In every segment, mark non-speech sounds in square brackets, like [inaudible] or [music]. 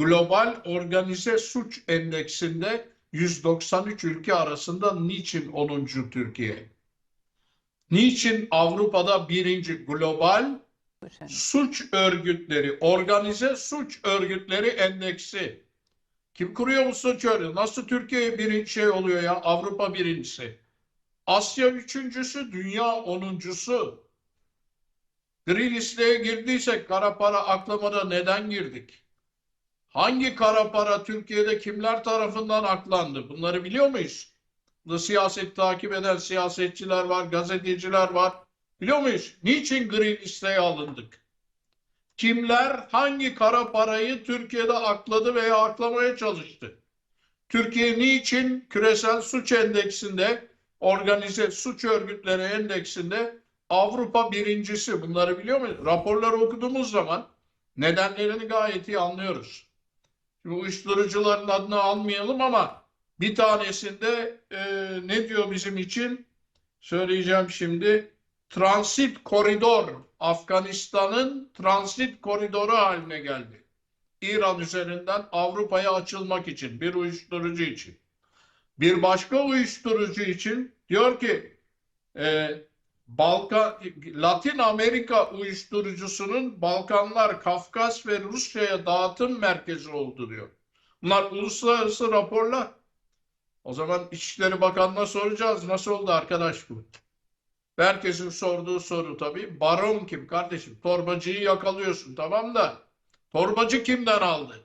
Global Organize Suç Endeksinde 193 ülke arasında niçin 10. Türkiye? Niçin Avrupa'da birinci global suç örgütleri, organize suç örgütleri endeksi? Kim kuruyor bu suç örgütü? Nasıl Türkiye birinci şey oluyor ya? Avrupa birincisi. Asya üçüncüsü, dünya onuncusu. Gri listeye girdiysek kara para aklamada neden girdik? Hangi kara para Türkiye'de kimler tarafından aklandı? Bunları biliyor muyuz? Burada siyaset takip eden siyasetçiler var, gazeteciler var. Biliyor muyuz? Niçin gri listeye alındık? Kimler hangi kara parayı Türkiye'de akladı veya aklamaya çalıştı? Türkiye niçin küresel suç endeksinde, organize suç örgütleri endeksinde Avrupa birincisi? Bunları biliyor muyuz? Raporları okuduğumuz zaman nedenlerini gayet iyi anlıyoruz. Şimdi uyuşturucuların adını almayalım ama bir tanesinde e, ne diyor bizim için? Söyleyeceğim şimdi. Transit koridor. Afganistan'ın transit koridoru haline geldi. İran üzerinden Avrupa'ya açılmak için bir uyuşturucu için. Bir başka uyuşturucu için diyor ki e, Balkan, Latin Amerika uyuşturucusunun Balkanlar, Kafkas ve Rusya'ya dağıtım merkezi oldu diyor. Bunlar uluslararası raporlar. O zaman İçişleri Bakanı'na soracağız. Nasıl oldu arkadaş bu? Herkesin sorduğu soru tabii. Baron kim kardeşim? Torbacıyı yakalıyorsun tamam da torbacı kimden aldı?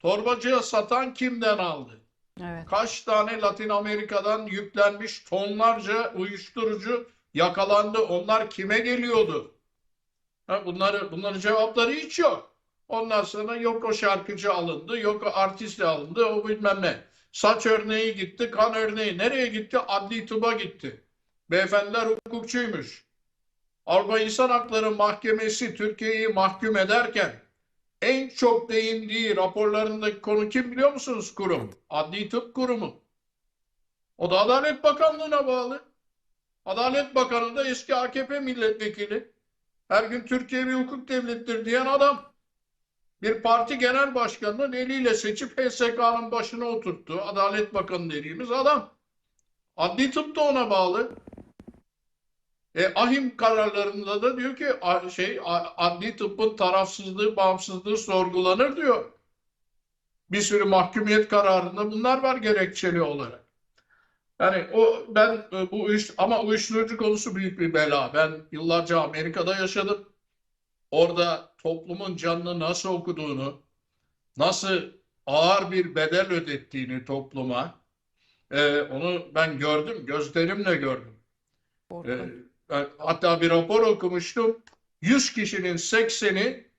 Torbacıya satan kimden aldı? Evet. Kaç tane Latin Amerika'dan yüklenmiş tonlarca uyuşturucu yakalandı. Onlar kime geliyordu? Ha, bunları, bunların cevapları hiç yok. Ondan sonra yok o şarkıcı alındı, yok o artist alındı, o bilmem ne. Saç örneği gitti, kan örneği nereye gitti? Adli tıba gitti. Beyefendiler hukukçuymuş. Avrupa İnsan Hakları Mahkemesi Türkiye'yi mahkum ederken en çok değindiği raporlarındaki konu kim biliyor musunuz kurum? Adli Tıp Kurumu. O da Adalet Bakanlığı'na bağlı. Adalet Bakanı da eski AKP milletvekili. Her gün Türkiye bir hukuk devlettir diyen adam. Bir parti genel başkanının eliyle seçip HSK'nın başına oturttu. Adalet Bakanı dediğimiz adam. Adli tıp da ona bağlı. E, ahim kararlarında da diyor ki şey adli tıbbın tarafsızlığı, bağımsızlığı sorgulanır diyor. Bir sürü mahkumiyet kararında bunlar var gerekçeli olarak. Yani o ben e, bu iş ama uyuşturucu konusu büyük bir bela. Ben yıllarca Amerika'da yaşadım. Orada toplumun canını nasıl okuduğunu, nasıl ağır bir bedel ödettiğini topluma, e, onu ben gördüm, gözlerimle gördüm. E, hatta bir rapor okumuştum. 100 kişinin 80'i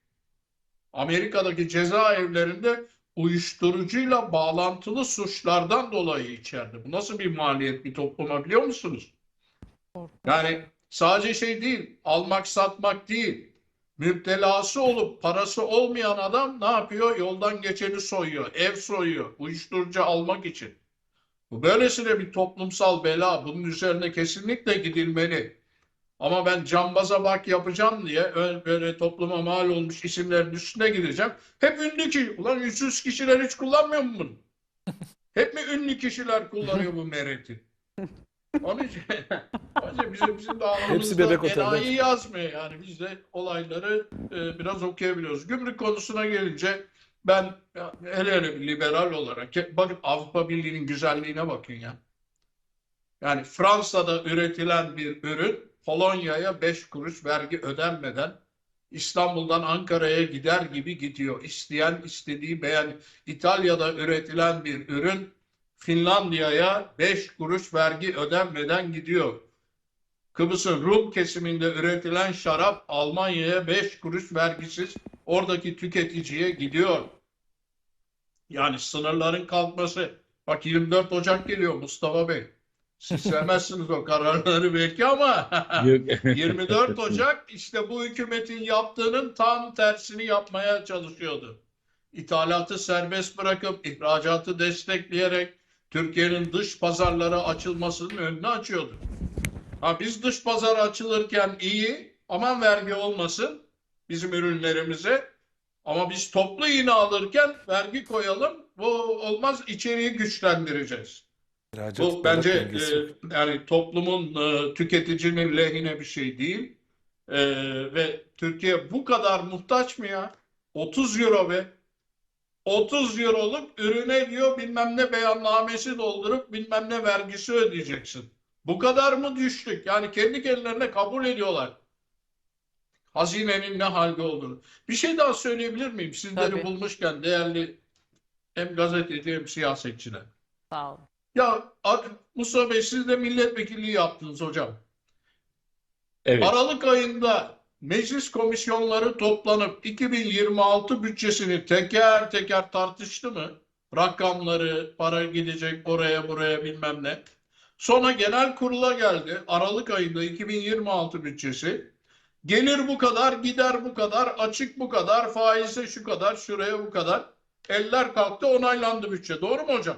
Amerika'daki cezaevlerinde uyuşturucuyla bağlantılı suçlardan dolayı içeride. Bu nasıl bir maliyet bir topluma biliyor musunuz? Yani sadece şey değil, almak satmak değil. Müptelası olup parası olmayan adam ne yapıyor? Yoldan geçeni soyuyor, ev soyuyor, uyuşturucu almak için. Bu böylesine bir toplumsal bela. Bunun üzerine kesinlikle gidilmeli. Ama ben cambaza bak yapacağım diye böyle topluma mal olmuş isimlerin üstüne gideceğim. Hep ünlü ki. Ulan ünsüz kişiler hiç kullanmıyor mu bunu? [laughs] Hep mi ünlü kişiler kullanıyor bu mereti? Onun için, [laughs] onun için bizim, bizim otelde. enayi yazmıyor yani. Biz de olayları e, biraz okuyabiliyoruz. Gümrük konusuna gelince ben hele hele liberal olarak bakın Avrupa Birliği'nin güzelliğine bakın ya. Yani Fransa'da üretilen bir ürün Polonya'ya 5 kuruş vergi ödenmeden İstanbul'dan Ankara'ya gider gibi gidiyor. İsteyen istediği beğen. İtalya'da üretilen bir ürün Finlandiya'ya 5 kuruş vergi ödenmeden gidiyor. Kıbrıs'ın Rum kesiminde üretilen şarap Almanya'ya 5 kuruş vergisiz oradaki tüketiciye gidiyor. Yani sınırların kalkması. Bak 24 Ocak geliyor Mustafa Bey. Siz sevmezsiniz o kararları belki ama [laughs] Yok. 24 [laughs] Ocak işte bu hükümetin yaptığının tam tersini yapmaya çalışıyordu. İthalatı serbest bırakıp ihracatı destekleyerek Türkiye'nin dış pazarlara açılmasının önünü açıyordu. Ha biz dış pazara açılırken iyi, aman vergi olmasın bizim ürünlerimize. Ama biz toplu iğne alırken vergi koyalım. Bu olmaz içeriği güçlendireceğiz. İhracat Bu bence e, yani toplumun e, tüketicinin lehine bir şey değil. E, ve Türkiye bu kadar muhtaç mı ya? 30 euro be. 30 euroluk ürüne diyor bilmem ne beyannamesi doldurup bilmem ne vergisi ödeyeceksin. Bu kadar mı düştük? Yani kendi kendilerine kabul ediyorlar. Hazinenin ne halde olduğunu. Bir şey daha söyleyebilir miyim? Sizleri Tabii. bulmuşken değerli hem gazeteci hem siyasetçiler. Sağ olun. Ya Mustafa Bey siz de milletvekilliği yaptınız hocam. Evet. Aralık ayında meclis komisyonları toplanıp 2026 bütçesini teker teker tartıştı mı? Rakamları, para gidecek oraya buraya bilmem ne. Sonra genel kurula geldi. Aralık ayında 2026 bütçesi. Gelir bu kadar, gider bu kadar, açık bu kadar, faize şu kadar, şuraya bu kadar. Eller kalktı, onaylandı bütçe. Doğru mu hocam?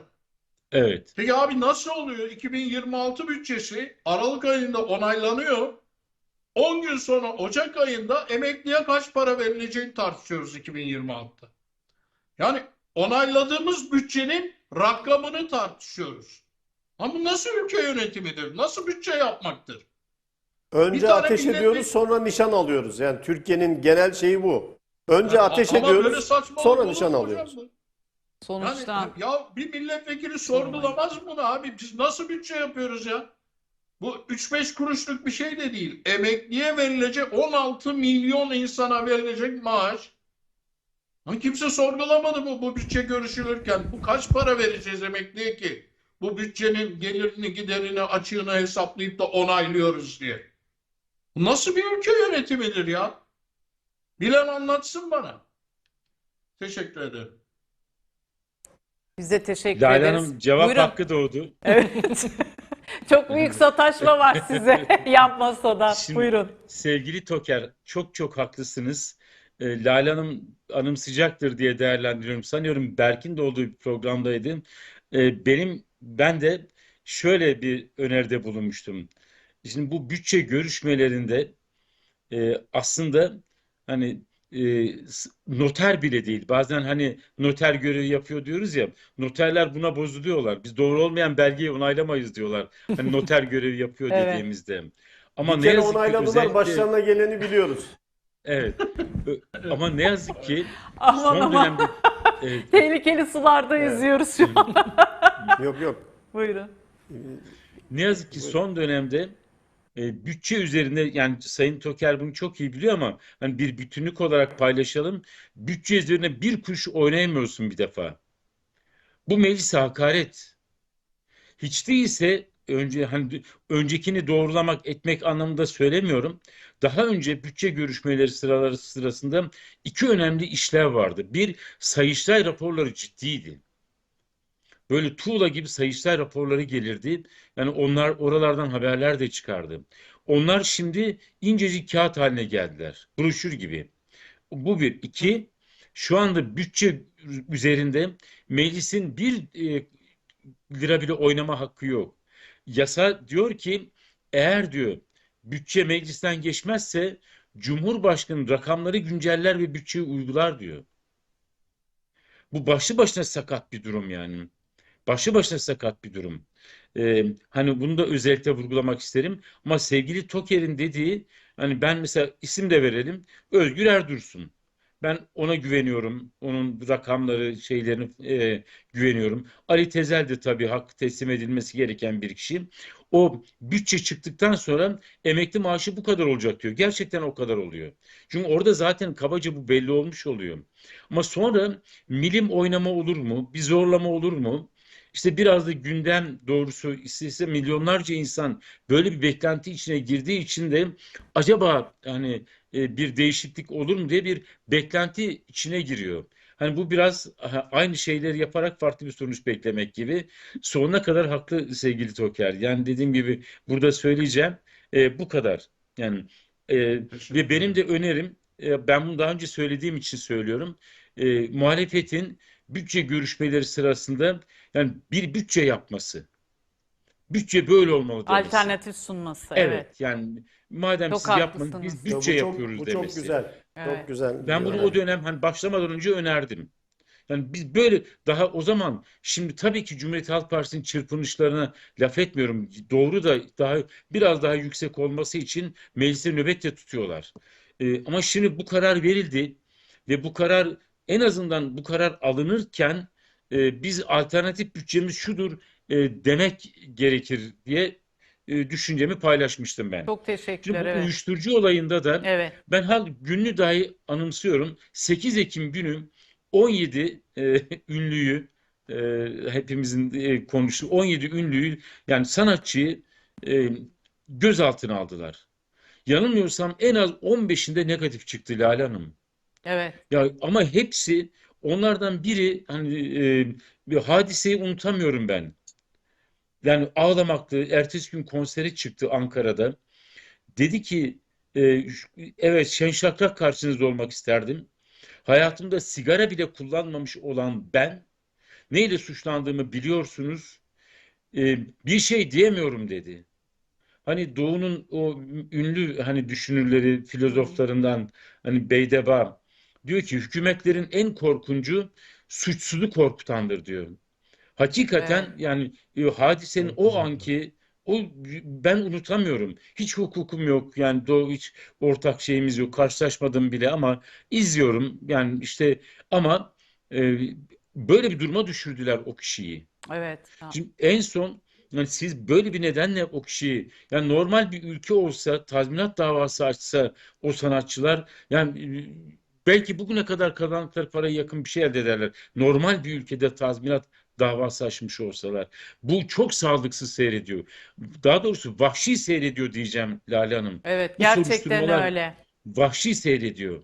Evet. Peki abi nasıl oluyor? 2026 bütçesi Aralık ayında onaylanıyor. 10 gün sonra Ocak ayında emekliye kaç para verileceğini tartışıyoruz 2026'da. Yani onayladığımız bütçenin rakamını tartışıyoruz. Ama nasıl ülke yönetimidir? Nasıl bütçe yapmaktır? Önce ateş milletvekili- ediyoruz sonra nişan alıyoruz. Yani Türkiye'nin genel şeyi bu. Önce Ya, ateş ama böyle ediyoruz sonra nişan hocam alıyoruz. Bu? Yani Sonuçta ya bir milletvekili sorgulamaz mı bunu abi? Biz nasıl bütçe yapıyoruz ya? Bu 3-5 kuruşluk bir şey de değil. Emekliye verilecek 16 milyon insana verilecek maaş. Ama kimse sorgulamadı mı bu bütçe görüşülürken? Bu kaç para vereceğiz emekliye ki? Bu bütçenin gelirini, giderini, açığını hesaplayıp da onaylıyoruz diye. Bu nasıl bir ülke yönetimidir ya? Bilen anlatsın bana. Teşekkür ederim. Biz de teşekkür Lale ederiz. Hanım cevap Buyurun. hakkı doğdu. [laughs] Evet. [laughs] Çok büyük sataşma var [laughs] size yan masada. Şimdi- Buyurun. Sevgili Toker, çok çok haklısınız. Ee, Lale Hanım anımsayacaktır diye değerlendiriyorum. Sanıyorum Berk'in de olduğu bir programdaydı. Ee, benim ben de şöyle bir öneride bulunmuştum. Şimdi bu bütçe görüşmelerinde e, aslında hani e, noter bile değil. Bazen hani noter görevi yapıyor diyoruz ya. Noterler buna bozuluyorlar. Biz doğru olmayan belgeyi onaylamayız diyorlar. Hani [laughs] noter görevi yapıyor Evet. dediğimizde. Ama Bir ne yazık ki onayladılar özellikle başlarına geleni biliyoruz. evet. Ama ne yazık ki Aman son aman. dönemde evet, Tehlikeli sularda Evet. yüzüyoruz şu an. Yok yok. Buyurun. ne yazık ki son dönemde e, bütçe üzerinde yani Sayın Toker bunu çok iyi biliyor ama hani bir bütünlük olarak paylaşalım. Bütçe üzerine bir kuruş oynayamıyorsun bir defa. Bu meclise hakaret. Hiç değilse önce hani öncekini doğrulamak etmek anlamında söylemiyorum. Daha önce bütçe görüşmeleri sıraları sırasında iki önemli işlev vardı. Bir, Sayıştay raporları ciddiydi. Böyle tuğla gibi Sayıştay raporları gelirdi. Yani onlar oralardan haberler de çıkardı. Onlar şimdi incecik kağıt haline geldiler. Broşür gibi. Bu bir. İki, şu anda bütçe üzerinde meclisin bir e, lira bile oynama hakkı yok. Yasa diyor ki eğer diyor bütçe meclisten geçmezse Cumhurbaşkanı rakamları günceller ve bütçeyi uygular diyor. Bu başlı başına sakat bir durum yani. Başlı başına sakat bir durum. Ee, hani bunu da özellikle vurgulamak isterim. Ama sevgili Toker'in dediği hani ben mesela isim de verelim. Özgür Erdursun. Ben ona güveniyorum. Onun rakamları, şeylerini e, güveniyorum. Ali Tezel de tabii hak teslim edilmesi gereken bir kişi. O bütçe çıktıktan sonra emekli maaşı bu kadar olacak diyor. Gerçekten o kadar oluyor. Çünkü orada zaten kabaca bu belli olmuş oluyor. Ama sonra milim oynama olur mu? Bir zorlama olur mu? İşte biraz da gündem doğrusu ise milyonlarca insan böyle bir beklenti içine girdiği için de acaba hani bir değişiklik olur mu diye bir beklenti içine giriyor. Hani bu biraz aynı şeyleri yaparak farklı bir sonuç beklemek gibi. Sonuna kadar haklı sevgili Toker. Yani dediğim gibi burada söyleyeceğim e, bu kadar. Yani e, ve benim de önerim e, ben bunu daha önce söylediğim için söylüyorum. E, muhalefetin bütçe görüşmeleri sırasında yani bir bütçe yapması. Bütçe böyle olmalı demesi. Alternatif sunması. Evet, Evet. yani madem Çok siz yapmadınız haklısınız. biz Ya bütçe bu çok, yapıyoruz bu demesi. çok güzel. Evet. Çok güzel. Ben bunu o dönem hani başlamadan önce önerdim. Yani biz böyle daha o zaman şimdi tabii ki Cumhuriyet Halk Partisi'nin çırpınışlarına laf etmiyorum. Doğru da daha biraz daha yüksek olması için meclise nöbette tutuyorlar. Ee, ama şimdi bu karar verildi ve bu karar en azından bu karar alınırken e, biz alternatif bütçemiz şudur e, demek gerekir diye e, düşüncemi paylaşmıştım ben. Çok Şimdi teşekkürler. bu Evet. uyuşturucu olayında da Evet. ben hal gününü dahi anımsıyorum. 8 Ekim günü 17 e, ünlüyü e, hepimizin e, konuştuğu 17 ünlüyü yani sanatçıyı e, gözaltına aldılar. Yanılmıyorsam en az 15'inde negatif çıktı Lale Hanım. Evet. Ya ama hepsi onlardan biri hani e, bir hadiseyi unutamıyorum ben. Yani ağlamaktı. Ertesi gün konsere çıktı Ankara'da. Dedi ki e, evet şen şakrak karşınızda olmak isterdim. Hayatımda sigara bile kullanmamış olan ben neyle suçlandığımı biliyorsunuz. E, bir şey diyemiyorum dedi. Hani Doğu'nun o ünlü hani düşünürleri, filozoflarından hani Beydeba diyor ki hükümetlerin en korkuncu suçsuzu korkutandır diyor. Hakikaten Evet. yani e, hadisenin o anki o ben unutamıyorum. Hiç hukukum yok. Yani Doğu hiç ortak şeyimiz yok. Karşılaşmadım bile ama izliyorum. Yani işte ama e, böyle bir duruma düşürdüler o kişiyi. Evet. Şimdi en son yani siz böyle bir nedenle o kişiyi yani normal bir ülke olsa tazminat davası açsa o sanatçılar yani e, belki bugüne kadar kazandıkları paraya yakın bir şey elde ederler. Normal bir ülkede tazminat davası açmış olsalar. Bu çok sağlıksız seyrediyor. Daha doğrusu vahşi seyrediyor diyeceğim Lale Hanım. Evet. Bu Gerçekten öyle. Vahşi seyrediyor.